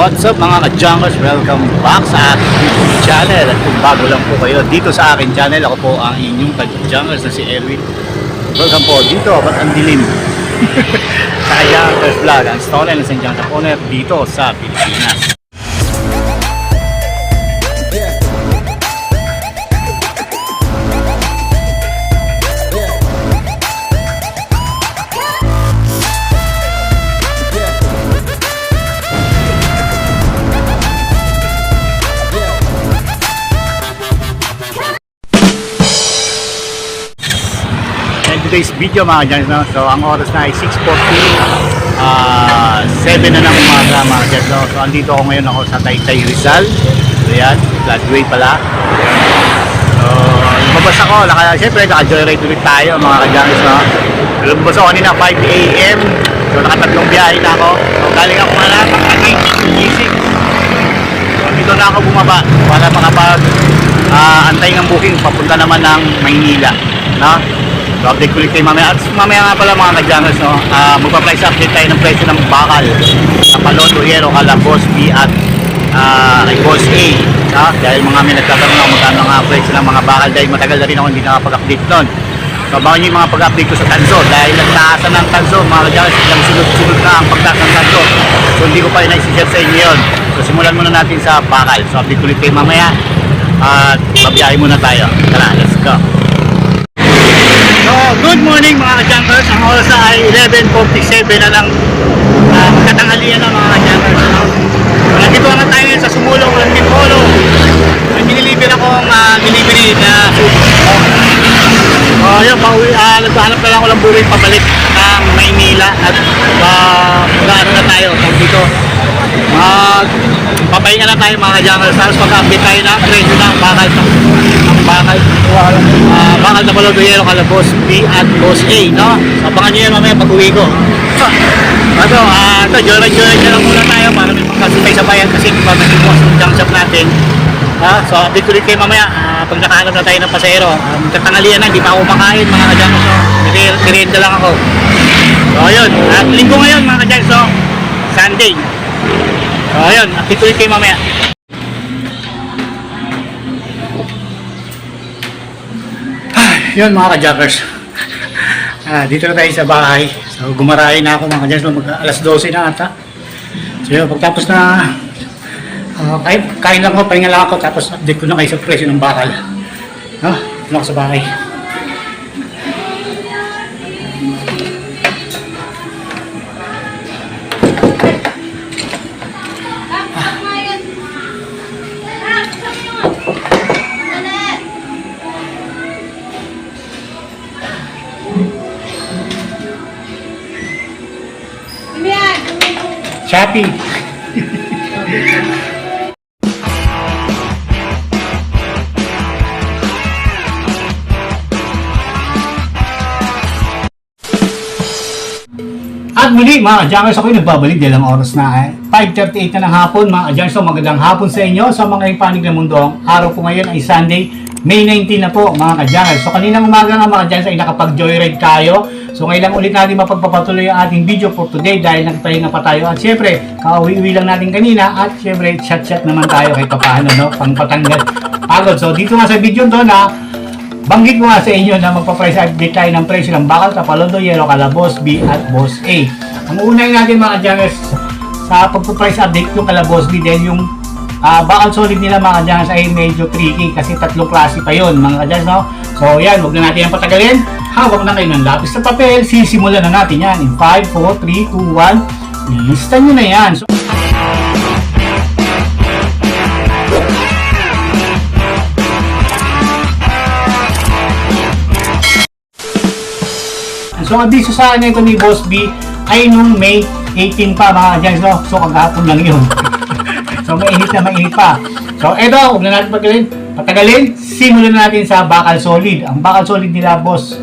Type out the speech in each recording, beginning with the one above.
What's up mga ka-junkers? Welcome back sa aking channel. At kung bago lang po kayo dito sa aking channel, ako po ang inyong ka-junkers na si Erwin. Welcome po dito, ba't ang dilim? sa ka-junkers vlog, ang story ng St. John Taponer dito sa Pilipinas. Today's video mga dyan, no? so ang oras na ay 6.40 ah 7 na ng umaga mga dyan, no? so andito ako ngayon ako sa Taytay Rizal so yan, floodway pala so lumabas ako, naka, syempre naka-joyride ulit tayo mga kadyanis no? lumabas ako kanina 5 a.m. so nakatatlong biyahe na ako so galing ako mga nakakaging gising so dito na ako bumaba para makapag ah, antay ng booking papunta naman ng Maynila no? So update ulit kayo mamaya. At mamaya nga pala mga ka-jammers, no? Uh, magpa-price update tayo ng presyo ng bakal Hero, Kala, Boss B at uh, Boss A. No? Dahil mga may nagtatanong ako magkano nga presyo ng mga bakal dahil matagal na rin ako hindi nakapag-update nun. So abangan nyo yung mga pag-update ko sa Tanso dahil nagtaasan ng Tanso mga ka-jammers, ilang sunod-sunod na ang pagtaas ng Tanso. So hindi ko pa rin naisishare sa inyo yun. So simulan muna natin sa bakal. So update ulit kayo mamaya. At babiyahe muna tayo. Tara, let's go. Good morning mga ka-junkers. Ang oras ay 11.47 na ng uh, katanghalian na mga ka-junkers. No? So, nandito na tayo ngayon sa Sumulong ng Minpolo. May diniliver akong uh, delivery na food. So, yun, pauwi, uh, nagpahanap na lang ako ng buhay pabalik ng Maynila at uh, mag-ano na tayo tawag dito. Mag papahinga na tayo mga ka-junkers. Tapos mag-update tayo ng presyo ng bakal ng bakal. Uh, bakal na pala yero kala boss B at boss A no? Abangan nyo yan mamaya pag uwi ko. So, ito ah ito joyride na lang muna tayo para may pagkasabay sa bayan kasi pamagin mo sa junk shop natin. Ah, so update ulit kayo mamaya. Ah, pag nakahanap na tayo ng pasero um, tatangalian na hindi pa ako makain mga kadyan so merienda lang ako. So ayun at linggo ngayon mga kadyan so Sunday so ayun update ulit kayo mamaya. Yun mga ka-jackers ah, dito na tayo sa bahay. So gumarahin na ako mga ka-jackers mag alas 12 na ata. So yun pagtapos na uh, kain, kain lang ako, pahinga lang ako tapos update ko na kayo sa presyo ng bakal. No? Dito na ako sa bahay Shopee At muli mga ka-junkers, ako'y nagbabalik dahil ang oras na eh. 5.38 na ng hapon mga ka-junkers. So magandang hapon sa inyo sa mga ipanig ng mundo. Ang araw po ngayon ay Sunday, May 19 na po mga ka-junkers. So kaninang umaga nga mga ka-junkers ay nakapag-joyride tayo. So ngayon lang ulit natin mapagpapatuloy ang ating video for today dahil nagpahinga pa tayo. At syempre, kauwi-uwi lang natin kanina at syempre chat-chat naman tayo kahit paano, no? Pang patanggal pagod. So dito nga sa video to na Banggit ko nga sa inyo na magpa-price update tayo ng presyo ng bakal sa Palondo Yellow, kala Boss B at Boss A. Ang unahin natin mga jangers sa pagpa-price update yung kala Boss B dahil yung ah, bakal solid nila mga jangers ay medyo tricky kasi tatlong klase pa yon mga jangers no. So yan, huwag na natin yan patagalin. Hawak na kayo ng lapis sa papel. Sisimulan na natin yan in 5, 4, 3, 2, 1. Ilista nyo na yan. So, So, ang abiso sa akin ito ni Boss B ay nung May 18 pa mga dyan. So, so kagapon lang yun. so, mainit na mainit pa. So, eto, huwag na natin patagalin. Patagalin, simulan na natin sa bakal solid. Ang bakal solid nila, Boss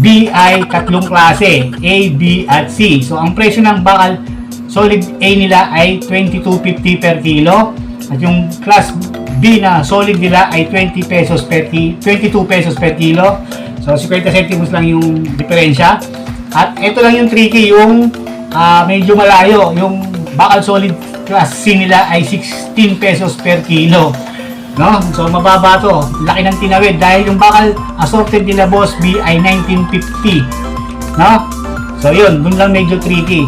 B ay tatlong klase, A, B, at C. So, ang presyo ng bakal solid A nila ay 22.50 per kilo. At yung class B na solid nila ay 20 pesos per ki 22 pesos per kilo. So 50 centimos lang yung diferensya. At ito lang yung tricky, yung ah, medyo malayo, yung bakal solid class C nila ay 16 pesos per kilo. No? So mababa to. Laki ng tinawid dahil yung bakal assorted nila Boss B ay 1950. No? So yun, dun lang medyo tricky.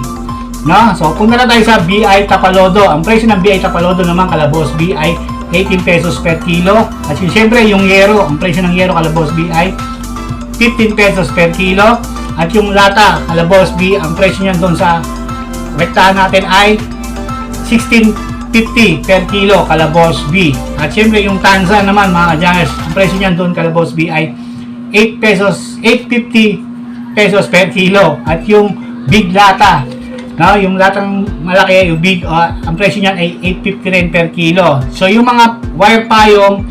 No? So punta na tayo sa BI Tapalodo. Ang presyo ng BI Tapalodo naman kalabos B ay 18 pesos per kilo. At yun, syempre yung yero, ang presyo ng yero kalabos B ay 15 pesos per kilo. At yung lata kalabos B, ang presyo niyan doon sa rektahan natin ay 16.50 per kilo kalabos B. At syempre yung tansa naman mga kadyangers, ang presyo niyan doon kalabos B ay 8 pesos, 8.50 pesos per kilo. At yung big lata, no, yung latang malaki, yung big, uh, ang presyo niyan ay 8.50 rin per kilo. So yung mga wire payong,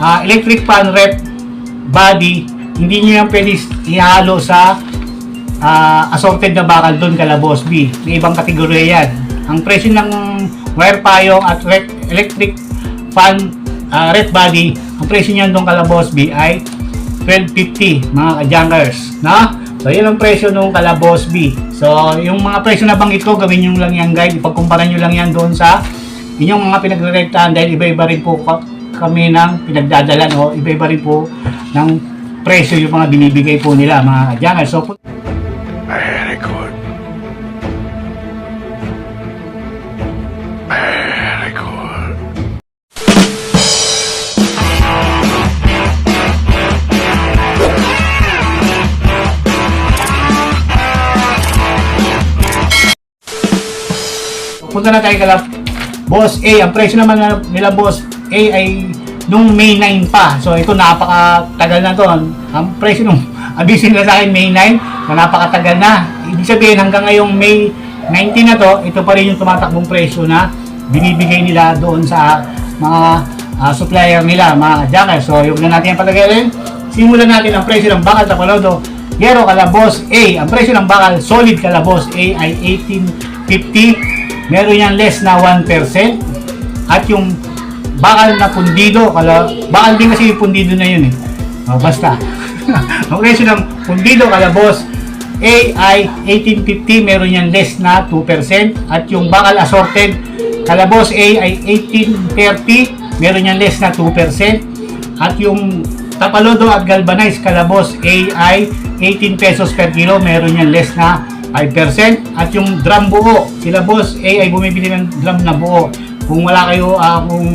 ah, electric fan rep body, hindi nyo yan pwede ihalo sa ah, assorted na bakal doon kalabos B. May ibang kategorya yan. Ang presyo ng wire payong at electric fan uh, red body, ang presyo niyan doon kalabos B ay 12.50 mga ka-junkers. Na? So, yun ang presyo nung kalabos B. So, yung mga presyo na banggit ko, gawin nyo lang yan guys. Ipagkumpara nyo lang yan doon sa inyong mga pinagre-rektahan dahil iba-iba rin po ka- kami ng pinagdadalan o iba-iba rin po ng presyo yung mga binibigay po nila mga ka-junkers. So, Punta na tayo kala Boss A. Ang presyo naman na- nila Boss A ay nung May 9 pa. So ito napakatagal na to. Ang presyo nung abisin nila sa akin May 9 na napakatagal na. Ibig sabihin hanggang ngayong May 19 na to, ito pa rin yung tumatakbong presyo na binibigay nila doon sa mga ah, supplier nila, mga jackers. So yung na natin yung palagayin. Simulan natin ang presyo ng bakal tapalodo. Yero Calabos A. Ang presyo ng bakal solid Calabos A ay 1850 meron yan less na 1%. At yung bakal na pundido, kala, bakal din kasi yung pundido na yun eh. O, basta. ang presyo ng pundido, kalabos, A ay 1850, meron yan less na 2%. At yung bakal assorted, kalabos A ay 1830, meron yan less na 2%. At yung tapalodo at galvanized kalabos A ay 18 pesos per kilo, meron yan less na 5%. At yung drum buo, sila boss A ay bumibili ng drum na buo. Kung wala kayo, ah, kung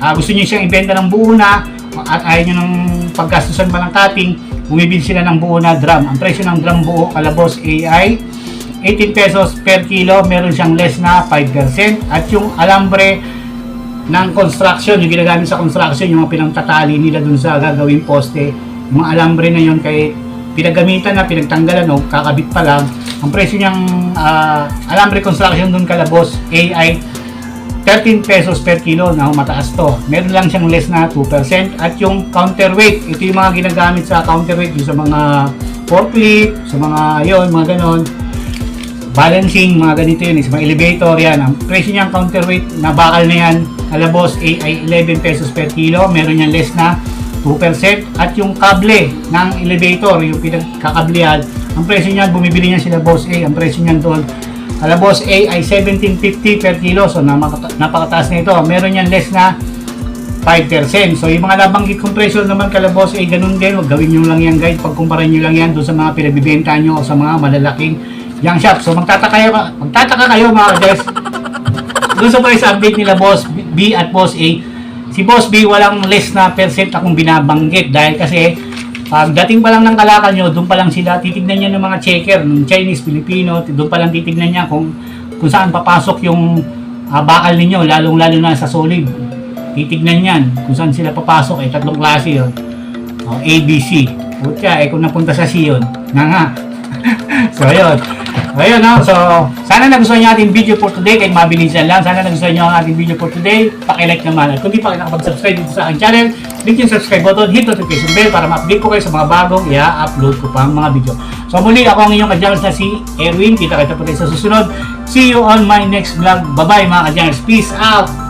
ah, gusto niyo siyang ibenta ng buo na at ayaw niyo ng paggastusan pa ng cutting, bumibili sila ng buo na drum. Ang presyo ng drum buo kalabos A ay 18 pesos per kilo, meron siyang less na 5%. At yung alambre ng construction, yung ginagamit sa construction, yung mga pinangtatali nila dun sa gagawing poste, yung mga alambre na yun kay pinagamitan na, pinagtanggalan o kakabit pa lang, ang presyo niyang ah, alambre construction dun kalabos A ay 13 pesos per kilo na mataas to. Meron lang siyang less na 2%. At yung counterweight, ito yung mga ginagamit sa counterweight yung sa mga forklift, sa mga yon mga ganon balancing, mga ganito yun, sa mga elevator yan. Ang presyo niyang counterweight na bakal na yan, kalabos ay 11 pesos per kilo, meron yan less na 2%. At yung kable ng elevator, yung pinagkakablehan, ang presyo niyan, bumibili niyan sila boss A, ang presyo niyan doon, kalabos A ay 17.50 per kilo, so napaka- napakataas na ito. Meron yan less na 5%. So yung mga nabanggit kong presyo naman kalabos ay ganun din. Huwag gawin nyo lang yan guys. Pagkumpara nyo lang yan doon sa mga pinagbibenta nyo o sa mga malalaking young shop. So magtataka kayo, magtataka kayo mga guys. Doon sa price update nila Boss B at Boss A, si Boss B walang less na percent akong binabanggit dahil kasi pagdating pa lang ng kalakal nyo, doon pa lang sila titignan niya ng mga checker, ng Chinese, Filipino, doon pa lang titignan niya kung kung saan papasok yung ah, bakal ninyo, lalong-lalo na sa solid. Titignan yan kung saan sila papasok, eh tatlong klase yun. Oh, A, B, C. Putya, eh kung napunta sa yun, nga nga. so, ayun. Ayun, no? So, sana nagustuhan niyo ating video for today. Kahit mabilisan lang. Sana nagustuhan niyo ang ating video for today. Pakilike naman. At kung di pa kayo nakapag-subscribe dito sa aking channel, click yung subscribe button, hit notification bell para ma-update ko kayo sa mga bagong i-upload ko pang mga video. So, muli ako ang inyong kadyangers na si Erwin. Kita kita po tayo sa susunod. See you on my next vlog. Bye-bye mga kadyangers. Peace out!